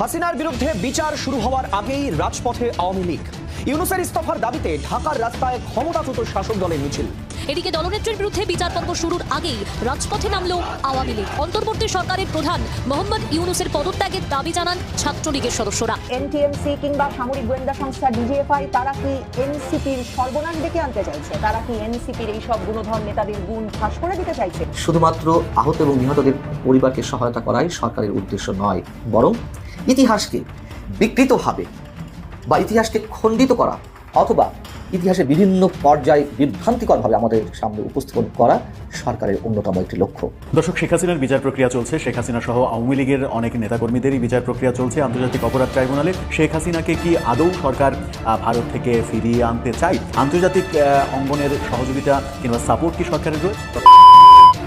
হাসিনার বিরুদ্ধে বিচার শুরু হওয়ার আগেই রাজপথে আওয়ামী লীগ। ইউনুসের ইস্তফার দাবিতে ঢাকার রাস্তায় ক্ষমতাচ্যুত শাসক দলের মিছিল। এদিকে দলনেত্রীর বিরুদ্ধে বিচার পর্ব শুরুর আগেই রাজপথে নামল আওয়ামী লীগ। অন্তর্বর্তী সরকারের প্রধান মোহাম্মদ ইউনুসের পদত্যাগের দাবি জানান ছাত্রলীগের সদস্যরা। এনটিএমসি কিংবা সামরিক গোয়েন্দা সংস্থা ডিজিএফআই তারা কি এনসিপির সর্বনাশ ডেকে আনতে চাইছে? তারা কি এনসিপির এই সব গুণধর নেতাদের গুণ ফাঁস করে দিতে চাইছে? শুধুমাত্র আহত এবং নিহতদের পরিবারকে সহায়তা করাই সরকারের উদ্দেশ্য নয় বরং ইতিহাসকে বিকৃতভাবে বা ইতিহাসকে খণ্ডিত করা অথবা ইতিহাসের বিভিন্ন পর্যায়ে বিভ্রান্তিকরভাবে আমাদের সামনে উপস্থাপন করা সরকারের অন্যতম একটি লক্ষ্য। দর্শক, শেখ হাসিনার বিচার প্রক্রিয়া চলছে। শেখ হাসিনা সহ আওয়ামী লীগের অনেক নেতাকর্মীদেরই বিচার প্রক্রিয়া চলছে। আন্তর্জাতিক অপরাধ ট্রাইব্যুনালে শেখ হাসিনাকে কি আদৌ সরকার ভারত থেকে ফিরিয়ে আনতে চায়? আন্তর্জাতিক অঙ্গনের সহযোগিতা কিংবা সাপোর্ট কি সরকারের রয়েছে?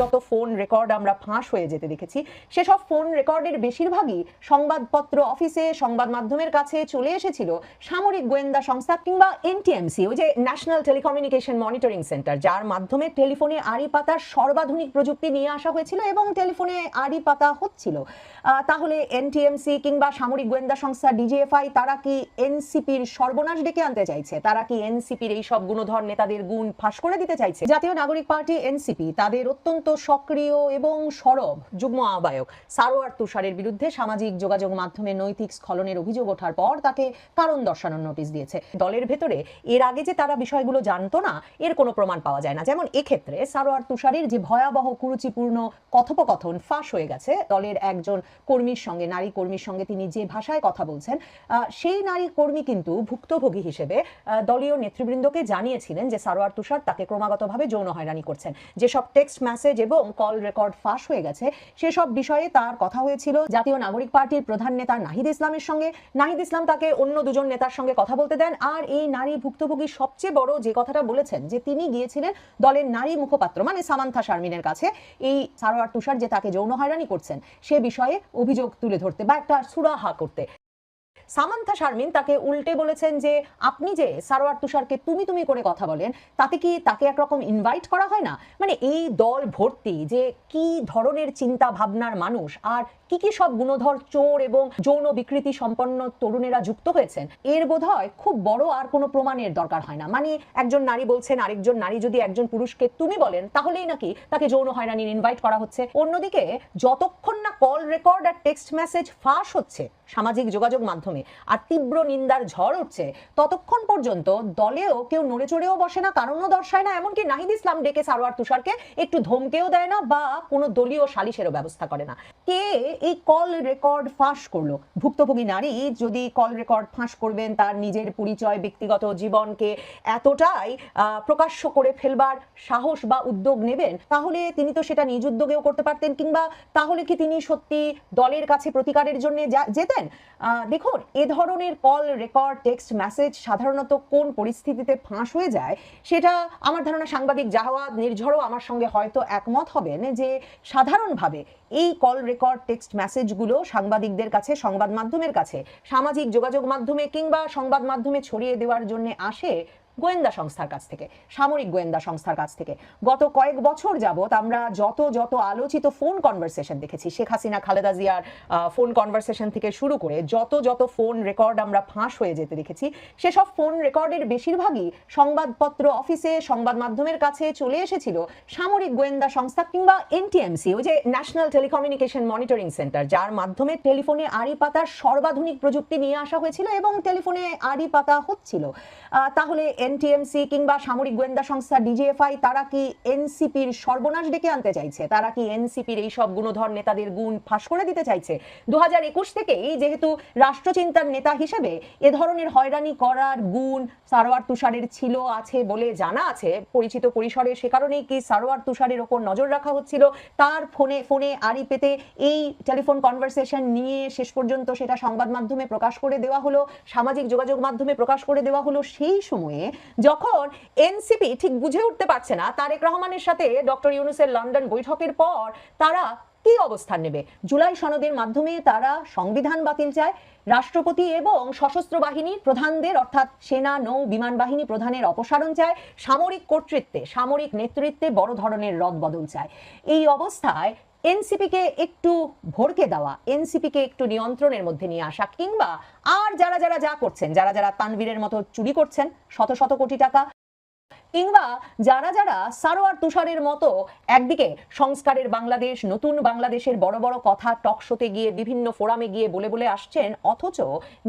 যত ফোন রেকর্ড আমরা ফাঁস হয়ে যেতে দেখেছি, সেসব ফোন রেকর্ডের বেশিরভাগই সংবাদপত্র অফিসে, সংবাদ মাধ্যমের কাছে চলে এসেছিল সামরিক গোয়েন্দা সংস্থা কিংবা এনটিএমসি ওই যে ন্যাশনাল টেলিকমিউনিকেশন মনিটরিং সেন্টার যার মাধ্যমে টেলিফোনে আড়ি পাতার সর্বাধুনিক প্রযুক্তি নিয়ে আসা হয়েছিল এবং টেলিফোনে আড়ি পাতা হচ্ছিল। তাহলে এনটিএমসি কিংবা সামরিক গোয়েন্দা সংস্থা ডিজিএফআই তারা কি এনসিপির সর্বনাশ ডেকে আনতে চাইছে? তারা কি এনসিপির এই সব গুণধর নেতাদের গুণ ফাঁস করে দিতে চাইছে? জাতীয় নাগরিক পার্টি এনসিপি তাদের অত্যন্ত সক্রিয় এবং সরব যুগ্ম আহ্বায়ক। সারোয়ার তুষারের বিরুদ্ধে সামাজিক যোগাযোগ মাধ্যমে নৈতিক স্খলনের অভিযোগ ওঠার পর তাকে কারণ দর্শানোর নোটিশ দিয়েছে। দলের ভেতরে এর আগে যে তারা বিষয়গুলো জানতো না, এর কোনো প্রমাণ পাওয়া যায় না। যেমন এক্ষেত্রে সারোয়ার তুষারের যে ভয়াবহ কুরুচিপূর্ণ কথোপকথন ফাঁস হয়ে গেছে, দলের একজন কর্মীর সঙ্গে, নারী কর্মীর সঙ্গে তিনি যে ভাষায় কথা বলছেন সেই নারী কর্মী কিন্তু ভুক্তভোগী হিসেবে দলীয় নেতৃবৃন্দকে জানিয়েছিলেন যে সারোয়ার তুষার তাকে ক্রমাগতভাবে যৌন হয়রানি করছেন। যেসব টেক্সট মেসেজ এবং কল রেকর্ড ফাঁস হয়ে গেছে। সেসব বিষয়ে তার কথা হয়েছিল জাতীয় নাগরিক পার্টির প্রধান নেতা নাহিদ ইসলামের সঙ্গে। নাহিদ ইসলাম তাকে অন্য দুজন নেতার সঙ্গে কথা বলতে দেন। আর এই নারী ভুক্তভোগী সবচেয়ে বড় যে কথাটা বলেছেন, যে তিনি গিয়েছিলেন দলের নারী মুখপাত্র মানে সামান্থা শারমিনের কাছে। এই সারোয়ার তুষার যে তাকে যৌন হয়রানি করছেন, সে বিষয়ে অভিযোগ তুলে ধরতে বা একটা সুরাহা করতে। সামান্থা শারমিন তাকে উল্টে বলেছেন যে, আপনি যে সারোয়ার তুষারকে তুমি তুমি করে কথা বলেন, তাতে কি তাকে একরকম ইনভাইট করা হয় না? মানে এই দল ভর্তি যে কি ধরনের চিন্তা ভাবনার মানুষ, আর কি কি সব গুণধর চোর এবং যৌন বিকৃতি সম্পন্ন তরুণেরা যুক্ত হয়েছেন? এর বোধহয় খুব বড় আর কোনো প্রমাণের দরকার হয় না। মানে একজন নারী বলছেন, আরেকজন নারী যদি একজন পুরুষকে তুমি বলেন, তাহলেই নাকি তাকে যৌন হয়রানির ইনভাইট করা হচ্ছে। অন্যদিকে, যতক্ষণ না কল রেকর্ড আর টেক্সট মেসেজ ফাঁস হচ্ছে সামাজিক যোগাযোগ মাধ্যমে আর তীব্র নিন্দার ঝড় উঠছে, ততক্ষণ পর্যন্ত দলেও কেউ নড়ে চড়েও বসে না, কারণও দর্শায় না, এমনকি নাহিদ ইসলাম ডেকে সারোয়ার তুষারকে একটু ধমকেও দেয় না বা কোনো দলীয় সালিশেরও ব্যবস্থা করে না। কে এই কল রেকর্ড ফাঁস করল। ভুক্তভোগী নারী যদি কল রেকর্ড ফাঁস করবেন, তার নিজের পরিচয়, ব্যক্তিগত জীবনকে এতটাই প্রকাশ্য করে ফেলবার সাহস বা উদ্যোগ নেবেন, তাহলে তিনি তো সেটা নিজ উদ্যোগেও করতে পারতেন কিংবা তাহলে কি তিনি সত্যি দলের কাছে প্রতিকারের জন্য যেতেন? দেখুন, এ ধরনের কল রেকর্ড টেক্সট মেসেজ সাধারণত কোন পরিস্থিতিতে ফাঁস হয়ে যায়, সেটা আমার ধারণা সাংবাদিক জাহাওয়াদ নির্ঝরও আমার সঙ্গে হয়তো একমত হবেন যে সাধারণভাবে এই কল রেকর্ড টেক্সট মেসেজগুলো সাংবাদিকদের কাছে, সংবাদ মাধ্যমের কাছে, সামাজিক যোগাযোগ মাধ্যমে কিংবা সংবাদ মাধ্যমে ছড়িয়ে দেওয়ার জন্য আসে গোয়েন্দা সংস্থার কাছ থেকে, সামরিক গোয়েন্দা সংস্থার কাছ থেকে। গত কয়েক বছর যাবত আমরা যত যত আলোচিত ফোন কনভারসেশন দেখেছি, শেখ হাসিনা, খালেদা জিয়ার ফোন কনভারসেশন থেকে শুরু করে যত যত ফোন রেকর্ড আমরা ফাঁস হয়ে যেতে দেখেছি, সেসব ফোন রেকর্ডের বেশিরভাগই সংবাদপত্র অফিসে সংবাদ মাধ্যমের কাছে চলে এসেছিল সামরিক গোয়েন্দা সংস্থা কিংবা এনটিএমসি ওই যে ন্যাশনাল টেলিকমিউনিকেশন মনিটরিং সেন্টার যার মাধ্যমে টেলিফোনে আড়ি পাতার সর্বাধুনিক প্রযুক্তি নিয়ে আসা হয়েছিল এবং টেলিফোনে আড়ি পাতা হচ্ছিল তাহলে এনটিএমসি কিংবা সামরিক গোয়েন্দা সংস্থা ডিজিএফআই, তারা কি এনসিপির সর্বনাশ ডেকে আনতে চাইছে? তারা কি এনসিপির এই সব গুণধর নেতাদের গুণ ফাঁস করে দিতে চাইছে? দু হাজার একুশ থেকেই যেহেতু রাষ্ট্রচিন্তার নেতা হিসেবে এ ধরনের হয়রানি করার গুণ সারোয়ার তুষারের ছিল, আছে বলে জানা আছে। পরিচিত পরিসরে সে কারণেই কি সারোয়ার তুষারের ওপর নজর রাখা হচ্ছিল? তার ফোনে ফোনে আড়ি পেতে এই টেলিফোন কনভারসেশন নিয়ে শেষ পর্যন্ত সেটা সংবাদ মাধ্যমে প্রকাশ করে দেওয়া হলো, সামাজিক যোগাযোগ মাধ্যমে প্রকাশ করে দেওয়া হলো। সেই সময়ে যখন এনসিপি ঠিক বুঝে উঠতে পারছে না, তারেক রহমানের সাথে ডক্টর ইউনুসের লন্ডন বৈঠকের পর তারা কি অবস্থান নেবে? জুলাই সনদের মাধ্যমে তারা সংবিধান বাতিল চায়, রাষ্ট্রপতি এবং সশস্ত্র বাহিনীর প্রধানদের, অর্থাৎ সেনা, নৌ, বিমান বাহিনী প্রধানের অপসারণ চায়, সামরিক কর্তৃত্বে, সামরিক নেতৃত্বে বড় ধরনের রদবদল চায়। এই অবস্থায় এনসিপিকে একটু ভরকে দেওয়া, এনসিপিকে একটু নিয়ন্ত্রণের মধ্যে নিয়ে আসা কিংবা আর যারা যারা যা করছেন, যারা যারা তানবীরের মতো চুরি করছেন, শত শত কোটি টাকা, কিংবা যারা যারা সারোয়ার তুষারের মতো একদিকে সংস্কারের বাংলাদেশ, নতুন বাংলাদেশের বড় বড় কথা টক শোতে গিয়ে বিভিন্ন ফোরামে গিয়ে বলে বলে আসছেন, অথচ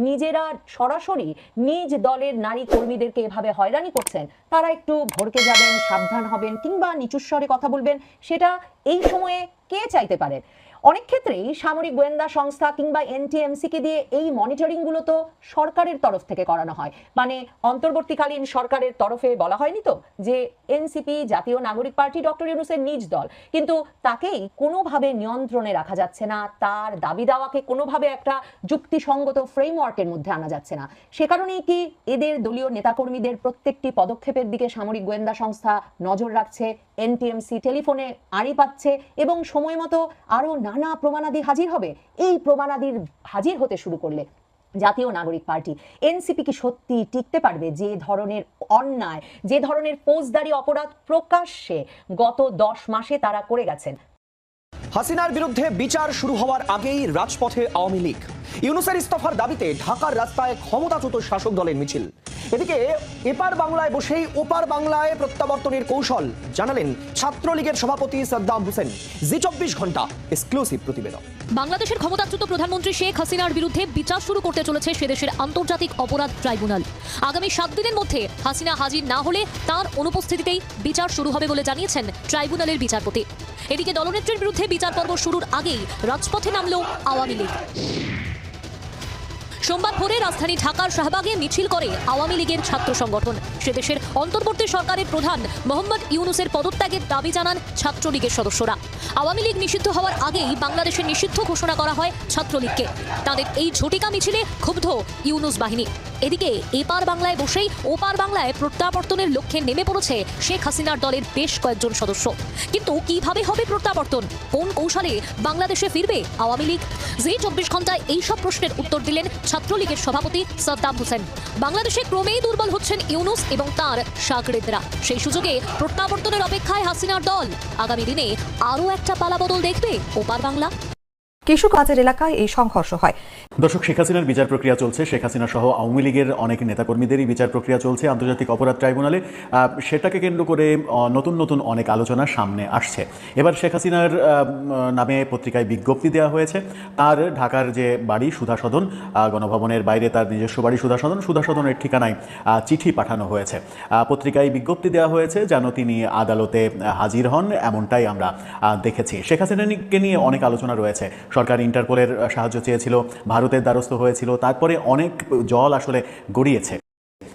নিজেরা সরাসরি নিজ দলের নারী কর্মীদেরকে এভাবে হয়রানি করছেন, তারা একটু ভরকে যাবেন, সাবধান হবেন, কিংবা নিচুস্বরে কথা বলবেন, সেটা এই সময়ে কে চাইতে পারে অনেক ক্ষেত্রেই সামরিক গোয়েন্দা সংস্থা কিংবা এনটিএমসি কে দিয়ে এই মনিটরিংগুলো তো সরকারের তরফ থেকে করানো হয়। মানে অন্তর্বর্তীকালীন সরকারের তরফে বলা হয়নি তো যে এনসিপি, জাতীয় নাগরিক পার্টি, ডক্টর ইউনুসের নিজ দল। কিন্তু তাকেই কোনোভাবে নিয়ন্ত্রণে রাখা যাচ্ছে না, তার দাবি দাওয়াকে কোনোভাবে একটা যুক্তিসঙ্গত ফ্রেমওয়ার্কের মধ্যে আনা যাচ্ছে না। সে কারণেই কি এদের দলীয় নেতাকর্মীদের প্রত্যেকটি পদক্ষেপের দিকে সামরিক গোয়েন্দা সংস্থা নজর রাখছে, এনটিএমসি টেলিফোনে আড়ি পাচ্ছে এবং সময় মতো আরও নানা প্রমাণাদি হাজির হবে। এই প্রমাণাদির হাজির হতে শুরু করলে জাতীয় নাগরিক পার্টি। এনসিপি কি সত্যি টিকতে পারবে? যে ধরনের অন্যায়, যে ধরনের ফৌজদারি অপরাধ প্রকাশ্যে গত দশ মাসে তারা করে গেছেন হাসিনার বিরুদ্ধে বিচার শুরু হওয়ার আগেই রাজপথে আওয়ামী লীগ। ইউনুসের ইস্তফার দাবিতে ঢাকার রাস্তায় ক্ষমতাচ্যুত শাসক দলের মিছিল। এদিকে এপার বাংলায় বসেই ওপার বাংলায় প্রত্যাবর্তনের কৌশল জানালেন ছাত্রলীগের সভাপতি সাদ্দাম হোসেন। জি চব্বিশ ঘণ্টা এক্সক্লুসিভ প্রতিবেদন। বাংলাদেশের ক্ষমতাচ্যুত প্রধানমন্ত্রী শেখ হাসিনার বিরুদ্ধে বিচার শুরু করতে চলেছে সেদেশের আন্তর্জাতিক অপরাধ ট্রাইব্যুনাল। আগামী সাত দিনের মধ্যে হাসিনা হাজির না হলে তার অনুপস্থিতিতেই বিচার শুরু হবে বলে জানিয়েছেন ট্রাইব্যুনালের বিচারপতি। এদিকে দলনেত্রীর বিরুদ্ধে বিচার পর্ব শুরুর আগেই রাজপথে নামল আওয়ামী লীগ। সোমবার ভোরে রাজধানী ঢাকার শাহবাগে মিছিল করে আওয়ামী লীগের ছাত্র সংগঠন। সে দেশের অন্তর্বর্তী সরকারের প্রধান মোহাম্মদ ইউনুসের পদত্যাগের দাবি জানান ছাত্রলীগের সদস্যরা। আওয়ামী লীগ নিষিদ্ধ হওয়ার আগেই বাংলাদেশে নিষিদ্ধ ঘোষণা করা হয় ছাত্রলীগকে। তাদের এই ঝটিকা মিছিলে ক্ষুব্ধ ইউনুস বাহিনী। এদিকে এপার বাংলায় বসেই ওপার বাংলায় প্রত্যাবর্তনের লক্ষ্যে নেমে পড়েছে শেখ হাসিনার দলের বেশ কয়েকজন সদস্য। কিন্তু কীভাবে হবে প্রত্যাবর্তন? কোন কৌশলে বাংলাদেশে ফিরবে আওয়ামী লীগ? যে চব্বিশ ঘন্টায় এইসব প্রশ্নের উত্তর দিলেন ছাত্রলীগের সভাপতি সাদ্দাম হোসেন। বাংলাদেশে ক্রমেই দুর্বল হচ্ছেন ইউনুস এবং তার সাগরেদরা। সেই সুযোগে প্রত্যাবর্তনের অপেক্ষায় হাসিনার দল আগামী দিনে আরও একটা পালাবদল দেখবে ওপার বাংলা। কেশুকাজের এলাকায় এই সংঘর্ষ হয়। দর্শক, শেখ হাসিনার বিচার প্রক্রিয়া চলছে। শেখ হাসিনা সহ আওয়ামী লীগের অনেক নেতাকর্মীদেরই বিচার প্রক্রিয়া চলছে আন্তর্জাতিক অপরাধ ট্রাইব্যুনালে। সেটাকে কেন্দ্র করে নতুন নতুন অনেক আলোচনা সামনে আসছে। এবার শেখ হাসিনার নামে পত্রিকায় বিজ্ঞপ্তি দেওয়া হয়েছে। তার ঢাকার যে বাড়ি, সুধাসদন গণভবনের বাইরে তার নিজস্ব বাড়ি, সুধাসদন। সুধাসদনের ঠিকানায় চিঠি পাঠানো হয়েছে। পত্রিকায় বিজ্ঞপ্তি দেওয়া হয়েছে যেন তিনি আদালতে হাজির হন, এমনটাই আমরা দেখেছি। শেখ হাসিনাকে নিয়ে অনেক আলোচনা রয়েছে। সরকার ইন্টারপোলের সাহায্য চেয়েছিল ভারতের দ্বারস্থ হয়েছিল। তারপরে অনেক জল আসলে গড়িয়েছে।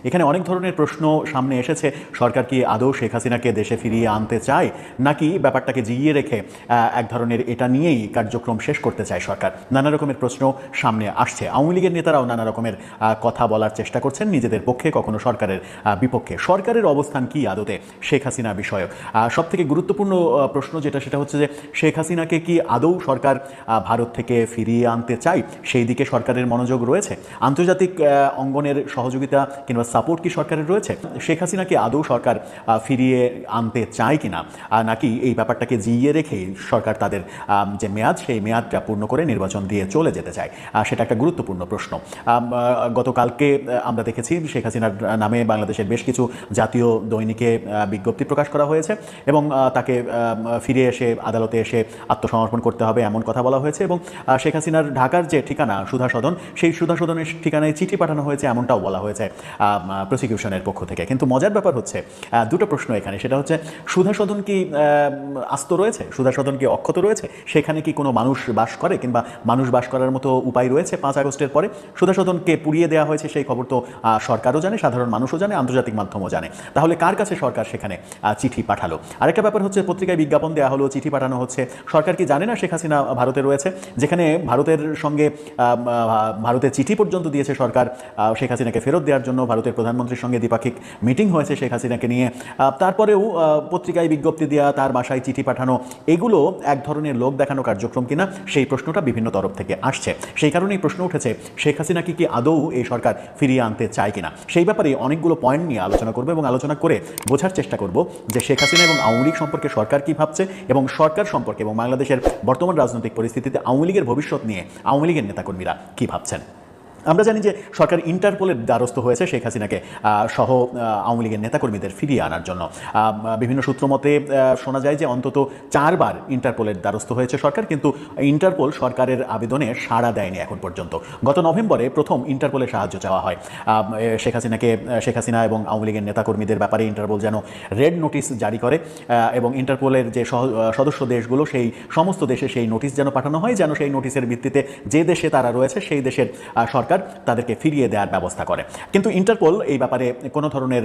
এখানে অনেক ধরনের প্রশ্ন সামনে এসেছে। সরকার কি আদৌ শেখ হাসিনাকে দেশে ফিরিয়ে আনতে চায়? নাকি ব্যাপারটাকে জিইয়ে রেখে এক ধরনের এটা নিয়েই কার্যক্রম শেষ করতে চায় সরকার? নানা রকমের প্রশ্ন সামনে আসছে। আওয়ামী লীগের নেতারাও নানা রকমের কথা বলার চেষ্টা করছেন। নিজেদের পক্ষে, কখনো সরকারের বিপক্ষে। সরকারের অবস্থান কি আদতে? শেখ হাসিনা বিষয়ে সব থেকে গুরুত্বপূর্ণ প্রশ্ন যেটা, সেটা হচ্ছে যে, শেখ হাসিনাকে কি আদৌ সরকার ভারত থেকে ফিরিয়ে আনতে চায়? সেই দিকে সরকারের মনোযোগ রয়েছে। আন্তর্জাতিক অঙ্গনের সহযোগিতা কিংবা সাপোর্ট কি সরকারের রয়েছে? শেখ হাসিনা কি আদৌ সরকার ফিরিয়ে আনতে চায় কিনা? আর নাকি এই ব্যাপারটাকে জিইয়ে রেখে সরকার তাদের যে মেয়াদ, সেই মেয়াদটা পূর্ণ করে নির্বাচন দিয়ে চলে যেতে চায়? সেটা একটা গুরুত্বপূর্ণ প্রশ্ন। গতকালকে আমরা দেখেছি শেখ হাসিনার নামে বাংলাদেশের বেশ কিছু জাতীয় দৈনিকে বিজ্ঞপ্তি প্রকাশ করা হয়েছে এবং তাকে ফিরে এসে, আদালতে এসে আত্মসমর্পণ করতে হবে এমন কথা বলা হয়েছে এবং শেখ হাসিনার ঢাকার যে ঠিকানা সুধা সদন সেই সুধা সদনের ঠিকানায় চিঠি পাঠানো হয়েছে এমনটাও বলা হয়েছে। প্রসিকিউশনের পক্ষ থেকে। কিন্তু মজার ব্যাপার হচ্ছে দুটো প্রশ্ন এখানে। সেটা হচ্ছে সুধা সদন কি আস্ত রয়েছে? সুধা সদন কি অক্ষত রয়েছে? সেখানে কি কোনো মানুষ বাস করে? কিংবা মানুষ বাস করার মতো উপায় রয়েছে পাঁচ আগস্টের পরে? সুধা সদনকে পুড়িয়ে দেওয়া হয়েছে সেই খবর তো সরকারও জানে, সাধারণ মানুষও জানে, আন্তর্জাতিক মাধ্যমও জানে। তাহলে কার কাছে সরকার সেখানে চিঠি পাঠালো? আরেকটা ব্যাপার হচ্ছে, পত্রিকায় বিজ্ঞাপন দেওয়া হলো, চিঠি পাঠানো হচ্ছে। সরকার কি জানে না শেখ হাসিনা ভারতে রয়েছে? যেখানে ভারতের সঙ্গে ভারতের চিঠি পর্যন্ত দিয়েছে সরকার শেখ হাসিনাকে ফেরত দেওয়ার জন্য ভারতের প্রধানমন্ত্রীর সঙ্গে দ্বিপাক্ষিক মিটিং হয়েছে শেখ হাসিনাকে নিয়ে। তারপরেও পত্রিকায় বিজ্ঞপ্তি দেওয়া তার বাসায় চিঠি পাঠানো, এগুলো এক ধরনের লোক দেখানো কার্যক্রম কিনা, সেই প্রশ্নটা বিভিন্ন তরফ থেকে আসছে। সেই কারণেই প্রশ্ন উঠেছে, শেখ হাসিনা কি কি আদৌ এই সরকার ফিরিয়ে আনতে চায় কিনা? সেই ব্যাপারে অনেকগুলো পয়েন্ট নিয়ে আলোচনা করব এবং আলোচনা করে বোঝার চেষ্টা করব যে শেখ হাসিনা এবং আওয়ামী লীগ সম্পর্কে সরকার কি ভাবছে এবং সরকার সম্পর্কে এবং বাংলাদেশের বর্তমান রাজনৈতিক পরিস্থিতিতে আওয়ামী লীগের ভবিষ্যৎ নিয়ে আওয়ামী লীগের নেতাকর্মীরা কি ভাবছেন? আমরা জানি যে সরকার ইন্টারপোলের দ্বারস্থ হয়েছে শেখ হাসিনাকে সহ আওয়ামী লীগের নেতাকর্মীদের ফিরিয়ে আনার জন্য। বিভিন্ন সূত্র মতে শোনা যায় যে অন্তত চারবার ইন্টারপোলের দ্বারস্থ হয়েছে সরকার কিন্তু ইন্টারপোল সরকারের আবেদনে সাড়া দেয়নি এখন পর্যন্ত। গত নভেম্বরে প্রথম ইন্টারপোলের সাহায্য চাওয়া হয়। শেখ হাসিনাকে শেখ হাসিনা এবং আওয়ামী লীগের নেতাকর্মীদের ব্যাপারে ইন্টারপোল যেন রেড নোটিশ জারি করে এবং ইন্টারপোলের যে সদস্য দেশগুলো সেই সমস্ত দেশে সেই নোটিশ যেন পাঠানো হয় যেন সেই নোটিশের ভিত্তিতে যে দেশে তারা রয়েছে সেই দেশের আহ, সরকার তাদেরকে ফিরিয়ে দেওয়ার ব্যবস্থা করে। কিন্তু ইন্টারপোল এই ব্যাপারে কোনো ধরনের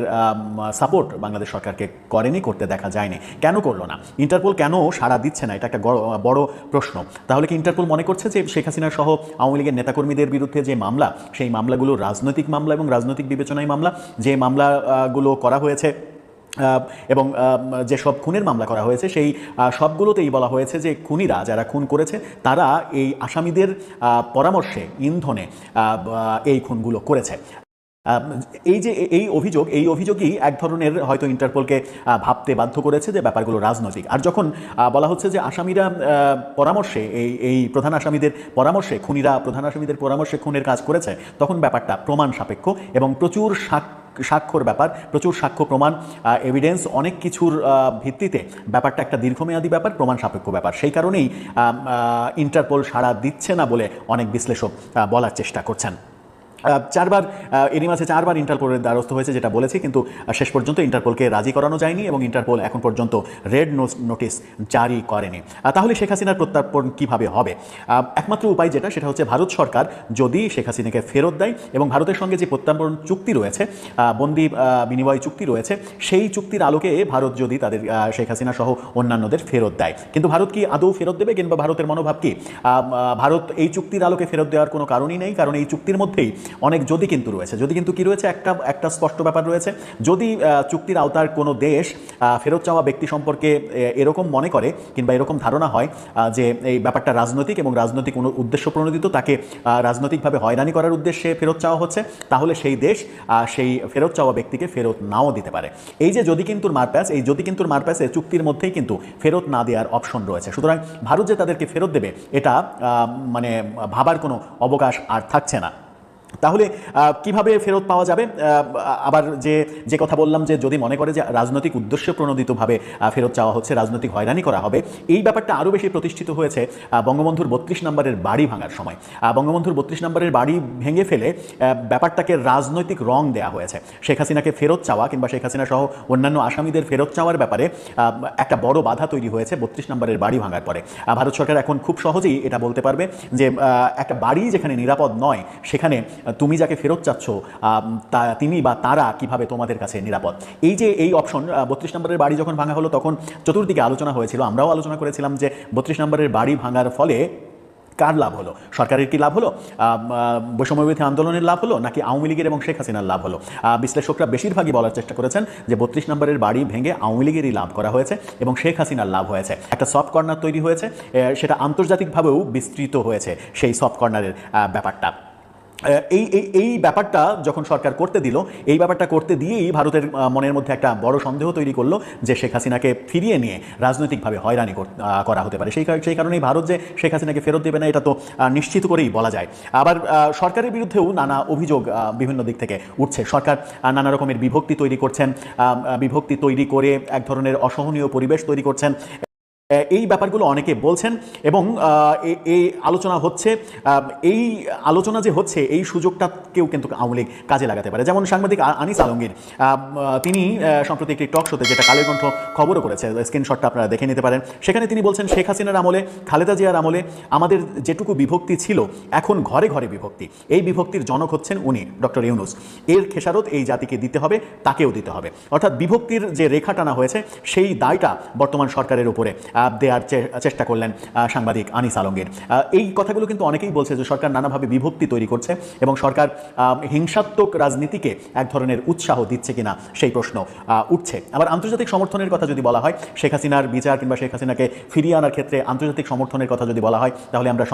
সাপোর্ট বাংলাদেশ সরকারকে করেনি, করতে দেখা যায়নি। কেন করল না? ইন্টারপোল কেন সাড়া দিচ্ছে না? এটা একটা বড় প্রশ্ন। তাহলে কি ইন্টারপোল মনে করছে যে শেখ হাসিনা সহ আওয়ামী লীগের নেতাকর্মীদের বিরুদ্ধে যে মামলা, সেই মামলাগুলো রাজনৈতিক মামলা এবং রাজনৈতিক বিবেচনায় মামলা, যে মামলাগুলো করা হয়েছে এবং যে সব খুনের মামলা করা হয়েছে, সেই সবগুলোতেই বলা হয়েছে যে খুনিরা, যারা খুন করেছে, তারা এই আসামিদের পরামর্শে, ইন্ধনে এই খুনগুলো করেছে। এই যে এই অভিযোগ, এই অভিযোগই এক ধরনের হয়তো ইন্টারপোলকে ভাবতে বাধ্য করেছে যে ব্যাপারগুলো রাজনৈতিক। আর যখন বলা হচ্ছে যে আসামিরা পরামর্শে, এই এই প্রধান আসামিদের পরামর্শে, খুনিরা প্রধান আসামিদের পরামর্শে খুনের কাজ করেছে, তখন ব্যাপারটা প্রমাণ সাপেক্ষ এবং প্রচুর সাক্ষ্য সাক্ষ্যর ব্যাপার, প্রচুর সাক্ষ্য প্রমাণ এভিডেন্স অনেক কিছুর ভিত্তিতে ব্যাপারটা একটা দীর্ঘমেয়াদী ব্যাপার, প্রমাণ সাপেক্ষ ব্যাপার। সেই কারণেই ইন্টারপোল সাড়া দিচ্ছে না বলে অনেক বিশ্লেষক বলার চেষ্টা করছেন। চারবার এরই মাঝে চারবার ইন্টারপোলের দ্বারস্থ হয়েছে, যেটা বলেছি, কিন্তু শেষ পর্যন্ত ইন্টারপোলকে রাজি করানো যায়নি এবং ইন্টারপোল এখন পর্যন্ত রেড নোটিশ জারি করেনি। তাহলে শেখ হাসিনার প্রত্যার্পণ কীভাবে হবে? একমাত্র উপায় যেটা, সেটা হচ্ছে ভারত সরকার যদি শেখ হাসিনাকে ফেরত দেয় এবং ভারতের সঙ্গে যে প্রত্যার্পণ চুক্তি রয়েছে বন্দি বিনিময় চুক্তি রয়েছে, সেই চুক্তির আলোকে ভারত যদি তাদের শেখ হাসিনা সহ অন্যান্যদের ফেরত দেয়। কিন্তু ভারত কি আদৌ ফেরত দেবে কিংবা ভারতের মনোভাব কি? ভারত এই চুক্তির আলোকে ফেরত দেওয়ার কোনো কারণই নেই, কারণ এই চুক্তির মধ্যেই অনেক যদি কিন্তু রয়েছে। যদি কিন্তু কি রয়েছে? একটা একটা স্পষ্ট ব্যাপার রয়েছে। যদি চুক্তির আওতার কোনো দেশ ফেরত চাওয়া ব্যক্তি সম্পর্কে এরকম মনে করে কিংবা এরকম ধারণা হয় যে এই ব্যাপারটা রাজনৈতিক এবং রাজনৈতিক কোনো উদ্দেশ্য প্রণোদিত, তাকে রাজনৈতিকভাবে হয়রানি করার উদ্দেশ্যে ফেরত চাওয়া হচ্ছে, তাহলে সেই দেশ সেই ফেরত চাওয়া ব্যক্তিকে ফেরত নাও দিতে পারে। এই যে যদি কিন্তু মারপ্যাস এই যদি কিন্তু মারপ্যাসে চুক্তির মধ্যেই কিন্তু ফেরত না দেওয়ার অপশন রয়েছে। সুতরাং ভারত যে তাদেরকে ফেরত দেবে, এটা মানে ভাবার কোনো অবকাশ আর থাকছে না। তাহলে কীভাবে ফেরত পাওয়া যাবে? আবার যে যে কথা বললাম যে যদি মনে করে যে রাজনৈতিক উদ্দেশ্য প্রণোদিতভাবে ফেরত চাওয়া হচ্ছে, রাজনৈতিক হয়রানি করা হবে, এই ব্যাপারটা আরও বেশি প্রতিষ্ঠিত হয়েছে বঙ্গবন্ধুর বত্রিশ নম্বরের বাড়ি ভাঙার সময়। বঙ্গবন্ধুর বত্রিশ নম্বরের বাড়ি ভেঙে ফেলে ব্যাপারটাকে রাজনৈতিক রং দেওয়া হয়েছে। শেখ হাসিনাকে ফেরত চাওয়া কিংবা শেখ হাসিনা সহ অন্যান্য আসামিদের ফেরত চাওয়ার ব্যাপারে একটা বড় বাধা তৈরি হয়েছে বত্রিশ নম্বরের বাড়ি ভাঙার পরে। ভারত সরকার এখন খুব সহজেই এটা বলতে পারবে যে একটা বাড়ি যেখানে নিরাপদ নয়, সেখানে তুমি যাকে ফেরত চাচ্ছ তিনি বা তারা কীভাবে তোমাদের কাছে নিরাপদ? এই যে এই অপশন বত্রিশ নম্বরের বাড়ি যখন ভাঙা হলো, তখন চতুর্দিকে আলোচনা হয়েছিল। আমরাও আলোচনা করেছিলাম যে বত্রিশ নম্বরের বাড়ি ভাঙার ফলে কার লাভ হলো? সরকারের কি লাভ হলো? বৈষম্যবিরোধী আন্দোলনের লাভ হলো? নাকি আওয়ামী লীগের এবং শেখ হাসিনার লাভ হলো? বিশ্লেষকরা বেশিরভাগই বলার চেষ্টা করেছেন যে বত্রিশ নম্বরের বাড়ি ভেঙে আওয়ামী লীগেরই লাভ করা হয়েছে এবং শেখ হাসিনার লাভ হয়েছে। একটা সফট কর্নার তৈরি হয়েছে সেটা আন্তর্জাতিকভাবেও বিস্তৃত হয়েছে সেই সফট কর্নারের ব্যাপারটা। এই এই এই ব্যাপারটা যখন সরকার করতে দিল, এই ব্যাপারটা করতে দিয়েই ভারতের মনের মধ্যে একটা বড় সন্দেহ তৈরি করল যে শেখ হাসিনাকে ফিরিয়ে নিয়ে রাজনৈতিকভাবে হয়রানি কর- হতে পারে। সেই সেই কারণেই ভারত যে শেখ হাসিনাকে ফেরত দেবে না, এটা তো নিশ্চিত করেই বলা যায়। আবার সরকারের বিরুদ্ধেও নানা অভিযোগ বিভিন্ন দিক থেকে উঠছে। সরকার নানা রকমের বিভক্তি তৈরি করছেন বিভক্তি তৈরি করে এক ধরনের অসহনীয় পরিবেশ তৈরি করছেন। এই ব্যাপারগুলো অনেকে বলছেন এবং এই আলোচনা হচ্ছে এই আলোচনা যে হচ্ছে, এই সুযোগটাকেও কিন্তু আওয়ামী কাজে লাগাতে পারে। যেমন সাংবাদিক আনিস আলমগীর তিনি সম্প্রতি একটি টক শোতে যেটা কালের কণ্ঠ খবরও করেছে, স্ক্রিনশটটা আপনারা দেখে নিতে পারেন, সেখানে তিনি বলছেন, শেখ হাসিনার আমলে, খালেদা জিয়ার আমলে আমাদের যেটুকু বিভক্তি ছিল, এখন ঘরে ঘরে বিভক্তি। এই বিভক্তির জনক হচ্ছেন উনি, ডক্টর ইউনুস। এর খেসারত এই জাতিকে দিতে হবে, তাকেও দিতে হবে। অর্থাৎ বিভক্তির যে রেখা টানা হয়েছে, সেই দায়টা বর্তমান সরকারের উপরে দেওয়ার চেষ্টা করলেন সাংবাদিক আনিস আলমগীর। এই কথাগুলো কিন্তু অনেকেই বলছে যে সরকার নানাভাবে বিভক্তি তৈরি করছে এবং সরকার হিংসাত্মক রাজনীতিকে এক ধরনের উৎসাহ দিচ্ছে কিনা সেই প্রশ্ন উঠছে। আবার আন্তর্জাতিক সমর্থনের কথা যদি বলা হয়, শেখ হাসিনার বিচার কিংবা শেখ হাসিনাকে ফিরিয়ে আনার ক্ষেত্রে আন্তর্জাতিক সমর্থনের কথা যদি বলা হয়, তাহলে আমরা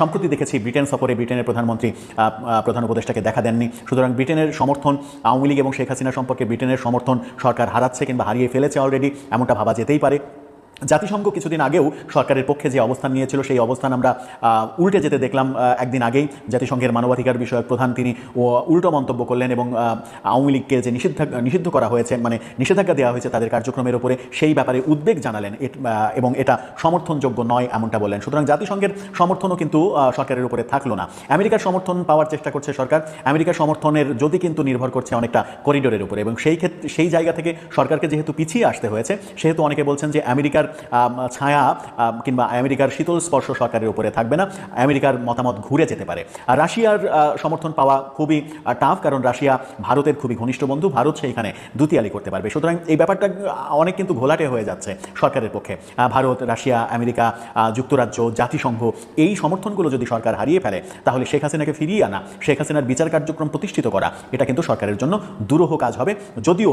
সম্প্রতি দেখেছি ব্রিটেন সফরে ব্রিটেনের প্রধানমন্ত্রী প্রধান উপদেষ্টাকে দেখা দেননি। সুতরাং ব্রিটেনের সমর্থন আওয়ামী লীগ এবং শেখ হাসিনা সম্পর্কে ব্রিটেনের সমর্থন সরকার হারাচ্ছে কিংবা হারিয়ে ফেলেছে অলরেডি এমনটা ভাবা যেতেই পারে। জাতিসংঘ কিছুদিন আগেও সরকারের পক্ষে যে অবস্থান নিয়েছিল সেই অবস্থান আমরা উল্টে যেতে দেখলাম একদিন আগেই। জাতিসংঘের মানবাধিকার বিষয়ক প্রধান তিনি ও উল্টো মন্তব্য করলেন এবং আওয়ামী লীগকে যে নিষেধাজ্ঞা নিষিদ্ধ করা হয়েছে মানে নিষেধাজ্ঞা দেওয়া হয়েছে তাদের কার্যক্রমের উপরে সেই ব্যাপারে উদ্বেগ জানালেন। এবং এটা সমর্থনযোগ্য নয় এমনটা বললেন। সুতরাং জাতিসংঘের সমর্থনও কিন্তু সরকারের উপরে থাকল না। আমেরিকার সমর্থন পাওয়ার চেষ্টা করছে সরকার। আমেরিকার সমর্থনের যদি কিন্তু নির্ভর করছে অনেকটা করিডোরের উপরে এবং সেই ক্ষেত্রে সেই জায়গা থেকে সরকারকে যেহেতু পিছিয়ে আসতে হয়েছে সেহেতু অনেকে বলছেন যে আমেরিকার আম, ছায়া কিংবা আমেরিকার শীতল স্পর্শ সরকারের উপরে থাকবে না। আমেরিকার মতামত ঘুরে যেতে পারে। আর রাশিয়ার সমর্থন পাওয়া খুবই টাফ কারণ রাশিয়া ভারতের খুবই ঘনিষ্ঠ বন্ধু। ভারত সেইখানে দুতিয়ালি করতে পারবে। সুতরাং এই ব্যাপারটা অনেক কিন্তু ঘোলাটে হয়ে যাচ্ছে সরকারের পক্ষে। ভারত, রাশিয়া, আমেরিকা যুক্তরাজ্য, জাতিসংঘ এই সমর্থনগুলো যদি সরকার হারিয়ে ফেলে, তাহলে শেখ হাসিনাকে ফিরিয়ে আনা, শেখ হাসিনার বিচার কার্যক্রম প্রতিষ্ঠিত করা, এটা কিন্তু সরকারের জন্য দুরূহ কাজ হবে। যদিও